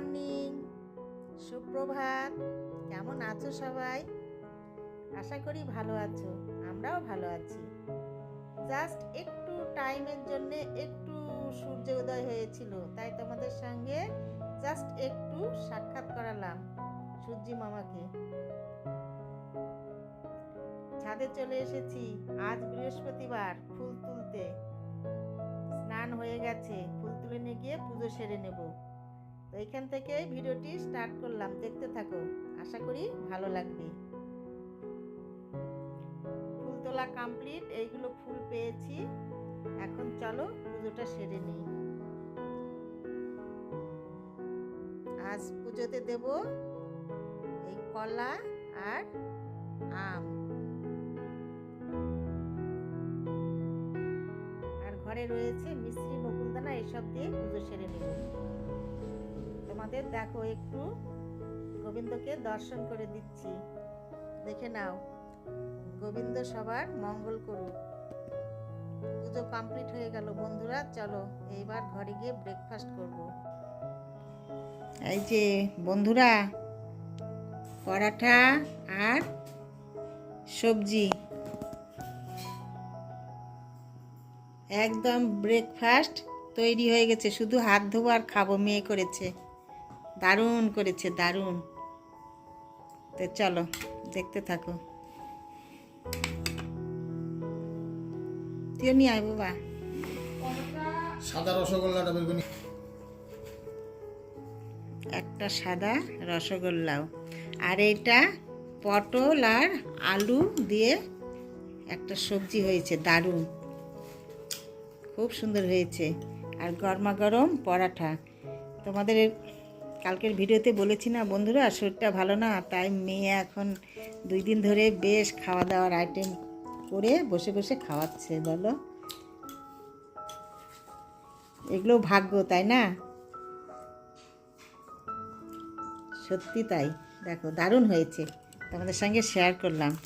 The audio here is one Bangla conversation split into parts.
মর্নিং। সুপ্রভাত। কেমন আছো সবাই? আশা করি ভালো আছো। আমরাও ভালো আছি। জাস্ট একটু টাইমের জন্য একটু সূর্য উদয় হয়েছিল, তাই তোমাদের সঙ্গে জাস্ট একটু সাক্ষাৎ করালাম সূর্যি মামাকে। ছাদে চলে এসেছি। আজ বৃহস্পতিবার, ফুল তুলতে। স্নান হয়ে গেছে। ফুল তুলে নিয়ে গিয়ে পুজো সেরে নেব। তো এখান থেকে ভিডিওটি স্টার্ট করলাম। দেখতে থাকো। আশা করি ভালো লাগবে। ফুল তোলা কমপ্লিট এইগুলো ফুল পেয়েছি। এখন চলো পুজোটা সেরে নিই। আজ পুজোতে দেব এই কলা আর আম। আর ঘরে রয়েছে মিশ্রি নকুলদানা এসব দিয়ে পুজো সেরে নেব। তোমাদের দেখো একটু গোবিন্দকে দর্শন করে দিচ্ছি। দেখে নাও, গোবিন্দ সবার মঙ্গল করুক। পুজো কমপ্লিট হয়ে গেল বন্ধুরা, চলো এইবার ঘরে গিয়ে ব্রেকফাস্ট করব। এই যে বন্ধুরা, পরাঠা আর সবজি। একদম ব্রেকফাস্ট তৈরি হয়ে গেছে, শুধু হাত ধোবো আর খাব, মেয়ে করেছে। দারুণ করেছে দারুণ। তো চলো দেখতে থাকো। তুইও নিয়ে আয় বাবা। সাদা রসগোল্লাটা বেগুনি একটা সাদা রসগোল্লাও। আর এটা পটল আর আলু দিয়ে একটা সবজি হয়েছে দারুণ। খুব সুন্দর হয়েছে। আর গরমা গরম পরাঠা। তোমাদের কালকের ভিডিওতে বলেছি না, বন্ধুরা, শরীরটা ভালো না, তাই মেয়ে এখন দুই দিন ধরে বেশ খাওয়া দাওয়ার আইটেম করে বসে বসে খাওয়াচ্ছে, বলো। এগুলো ভাগ্য, তাই না? সত্যি তাই। দেখো, দারুণ হয়েছে। তোমাদের সঙ্গে শেয়ার করলাম।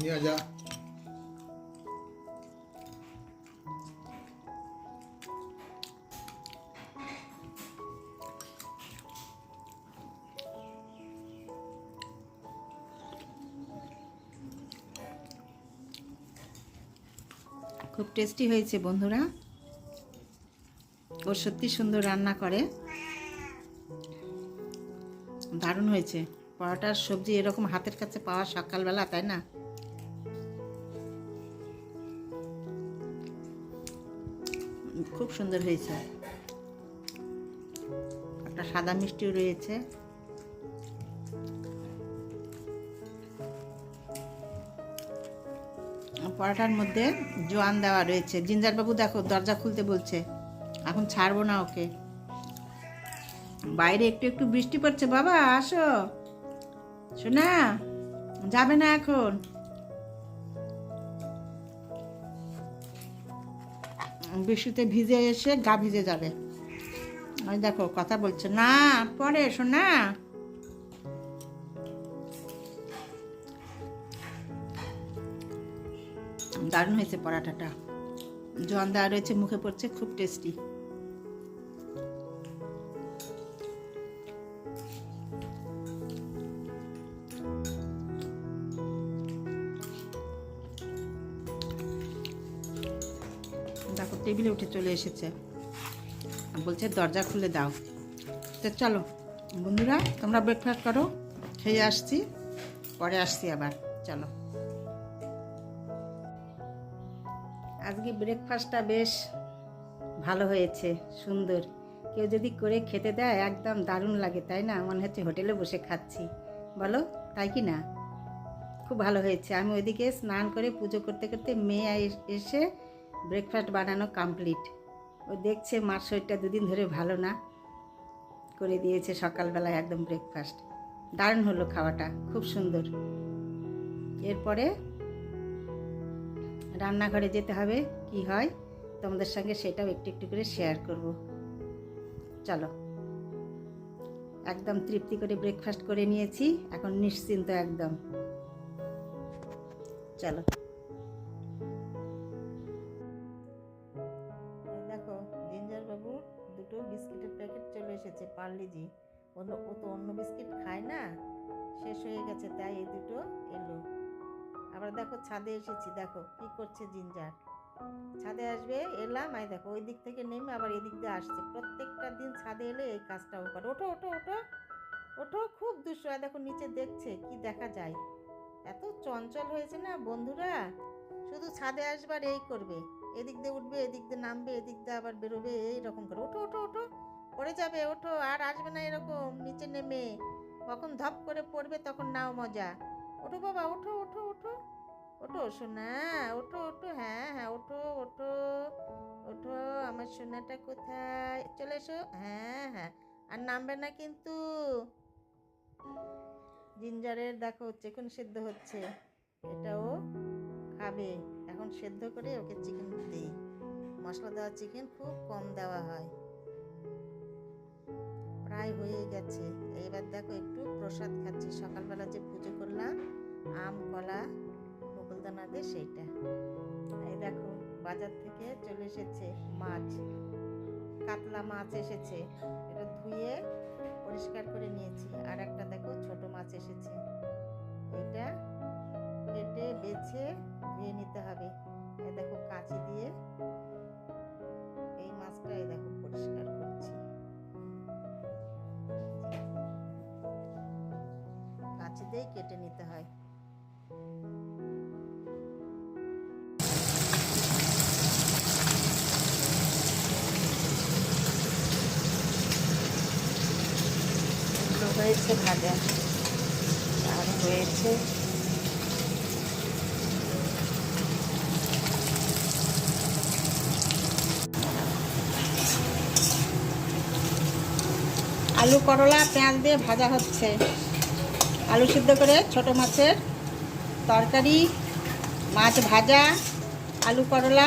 নিয়ে যা খুব টেস্টি হয়েছে, বন্ধুরা। ও সত্যি সুন্দর রান্না করে। দারুণ হয়েছে। পরোটার সবজি এরকম হাতের কাছে পাওয়া সকালবেলা, তাই না? খুব সুন্দর হয়েছে। একটা সাদা মিষ্টিও রয়েছে। পরোটার মধ্যে জোয়ান দেওয়া রয়েছে। জিঞ্জার বাবু দেখো, দরজা খুলতে বলছে, এখন ছাড়বো না ওকে। বাইরে একটু একটু বৃষ্টি পড়ছে, বাবা, আসো। শোনা, যাবে না এখন। বৃষ্টিতে ভিজে এসে গা ভিজে যাবে। ওই দেখো, কথা বলছে। না, পরে এসো, না। দারুণ হয়েছে পরাঠাটা। জন্দা রয়েছে, মুখে পড়ছে, খুব টেস্টি টেবিলে উঠে চলে এসেছে। বলছে, দরজা খুলে দাও। তো চলো, বন্ধুরা, তোমরা ব্রেকফাস্ট করো, খেয়ে আসছি, পরে আসছি আবার, চলো। আজকে ব্রেকফাস্টটা বেশ ভালো হয়েছে, সুন্দর। কেউ যদি করে খেতে দেয়, একদম দারুণ লাগে, তাই না? মনে হচ্ছে হোটেলে বসে খাচ্ছি। বলো, তাই কি না? খুব ভালো হয়েছে। আমি ওইদিকে স্নান করে পুজো করতে করতে মেয়ে এস- ব্রেকফাস্ট বানানো কমপ্লিট ও দেখছে মার শরীরটা দুদিন ধরে ভালো না। করে দিয়েছে সকালবেলায় একদম ব্রেকফাস্ট দারুণ হলো খাওয়াটা, খুব সুন্দর। এরপরে রান্নাঘরে যেতে হবে, কি হয় তোমাদের সঙ্গে সেটাও একটু একটু করে শেয়ার করব। চলো। একদম তৃপ্তি করে ব্রেকফাস্ট করে নিয়েছি, এখন নিশ্চিন্ত একদম। চলো। এসেছে পার্লিজি অন্য ও তো অন্য বিস্কিট খায় না? শেষ হয়ে গেছে, তাই এই দুটো এলো। আবার দেখো, ছাদে এসেছি, দেখো, কি করছে জিঞ্জার। ছাদে আসবে, এলাম আই দেখো, ওই দিক থেকে নেমে আবার এদিক দিয়ে আসছে। প্রত্যেকটা দিন ছাদে এলে এই কাজটাও করে। ওঠো ওঠো ওঠো ওঠো, খুব দুষ্ট। দেখো, নিচে দেখছে, কি দেখা যায়। এত চঞ্চল হয়েছে না বন্ধুরা? শুধু ছাদে আসবার এই করবে। এদিক দিয়ে উঠবে, এদিক দিয়ে নামবে, এদিক দিয়ে আবার বেরোবে এই রকম করে। ওঠো ওঠো ওঠো। পড়ে যাবে, ওঠো, আর আসবে না এরকম, নিচে নেমে। কখন ধপ করে পড়বে তখন নাও মজা। ওঠো বাবা, ওঠো ওঠো ওঠো। ওঠো, সোনা, ওঠো ওঠো হ্যাঁ হ্যাঁ ওঠো ওঠো। ওঠো, আমার সোনাটা কোথায়? চলে এসো হ্যাঁ হ্যাঁ। আর নামবে না কিন্তু। জিঞ্জারের দেখো, চিকেন সেদ্ধ হচ্ছে। এটাও খাবে। এখন সেদ্ধ করে ওকে চিকেন দিই। মশলা দেওয়া চিকেন খুব কম দেওয়া হয়। হয়ে গেছে। এইবার দেখো একটু প্রসাদ খাচ্ছি। সকালবেলা যে পুজো করলাম, আম, কলা মুকুলদানা দিয়ে সেইটা। এই দেখো, বাজার থেকে চলে এসেছে মাছ। কাতলা মাছ এসেছে। এটা ধুয়ে পরিষ্কার করে নিয়েছি। আর একটা দেখো ছোট মাছ এসেছে। এটা কেটে বেছে কেটে নিতে হয়। হয়েছে ভাজা। আর হয়েছে আলু করলা পেঁয়াজ দিয়ে ভাজা হচ্ছে। আলু সিদ্ধ করে ছোট মাছের তরকারি, মাছ ভাজা, আলু করলা,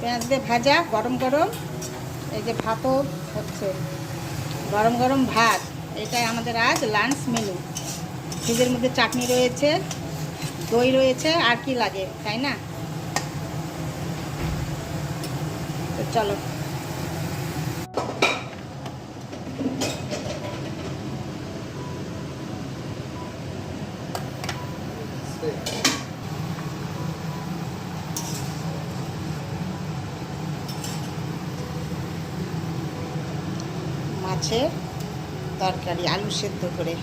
পেঁয়াজ দিয়ে ভাজা, গরম গরম, এই যে ভাতও হচ্ছে। গরম গরম ভাত, এটাই আমাদের আজ লাঞ্চ মেনু ফ্রিজের মধ্যে চাটনি রয়েছে, দই রয়েছে, আর কি লাগে, তাই না? চলো। মাছের তরকারি আলু সেদ্ধ করে।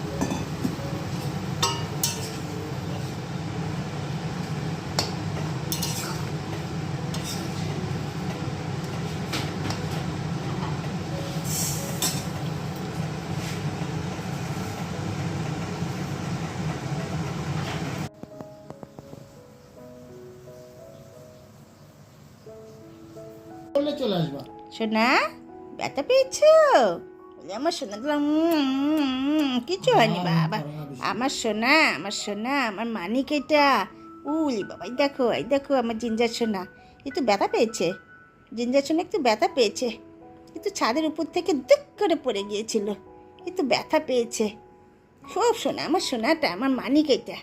চলে আসবা। সোনা ব্যথা পেয়েছ? আমার সোনা কিছু হয়নি বাবা। আমার সোনা আমার সোনা আমার মানিক এটা। উলি বাবা এই দেখো এই দেখো আমার জিঞ্জার সোনা। একটু ব্যথা পেয়েছে। জিঞ্জার সোনা একটু ব্যথা পেয়েছে। একটু ছাদের উপর থেকে দুঃখ করে পড়ে গিয়েছিল। একটু ব্যথা পেয়েছে। খুব সোনা আমার সোনাটা আমার মানিক এটা।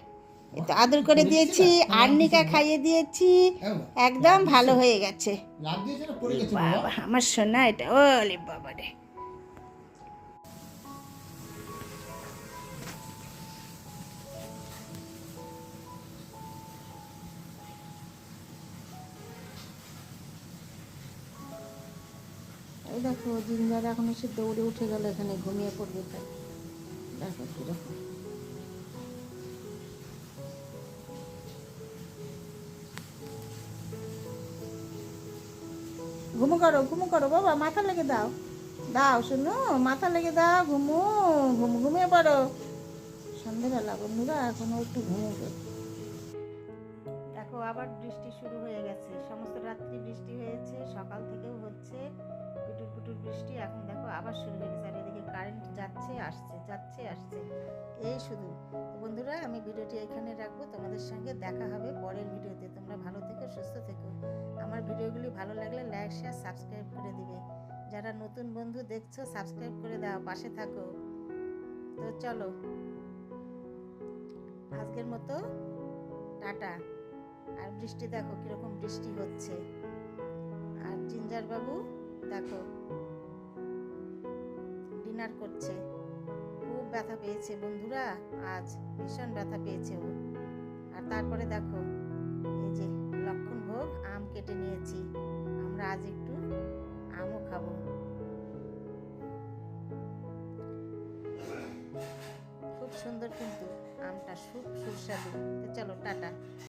একটু আদর করে দিয়েছি আর্নিকা খাইয়ে দিয়েছি। হ্যাঁ একদম ভালো হয়ে গেছে। বাবা আমার সোনা এটা ওলে বাবা রে এই দেখো জিঞ্জার এখন এসে দৌড়ে উঠে গেল এখানে, ঘুমিয়ে পড়বে তাই। দেখো কীরকম ঘুমো করো ঘুমো করো বাবা, মাথা লেগে দাও। দাও, শুনো, মাথা লেগে দাও, ঘুমো, ঘুম, ঘুমিয়ে পড়ো। সন্ধেবেলা বন্ধুরা, এখনও একটু ঘুমোবে। দেখো, আবার বৃষ্টি শুরু হয়ে গেছে। সমস্ত রাত্রি বৃষ্টি হয়েছে, সকাল থেকেও হচ্ছে। পিটুর পিটুর বৃষ্টি, এখন দেখো আবার শুরু হয়ে গেছে। আর এদিকে কারেন্ট যাচ্ছে, আসছে যাচ্ছে, আসছে। এই শুধু। বন্ধুরা, আমি ভিডিওটি এখানে রাখব। তোমাদের সঙ্গে দেখা হবে পরের ভিডিওতে। তোমরা ভালো থেকো, সুস্থ থেকো। আমার ভিডিওগুলি ভালো লাগলে লাইক শেয়ার সাবস্ক্রাইব করে দিবে। যারা নতুন বন্ধু দেখছ সাবস্ক্রাইব করে দাও, পাশে থাকো। তো চলো। আজকের মতো টাটা। আর বৃষ্টি দেখো কীরকম বৃষ্টি হচ্ছে। আর জিঞ্জার বাবু দেখো ডিনার করছে। খুব ব্যথা পেয়েছে বন্ধুরা, আজ ভীষণ ব্যথা পেয়েছে ও। আর তারপরে দেখো, এই যে লক্ষণ ভোগ আম কেটে নিয়েছি। আমরা আজ একটু আমও খাব। খুব সুন্দর কিন্তু আমটা, খুব সুস্বাদু। চলো, টাটা।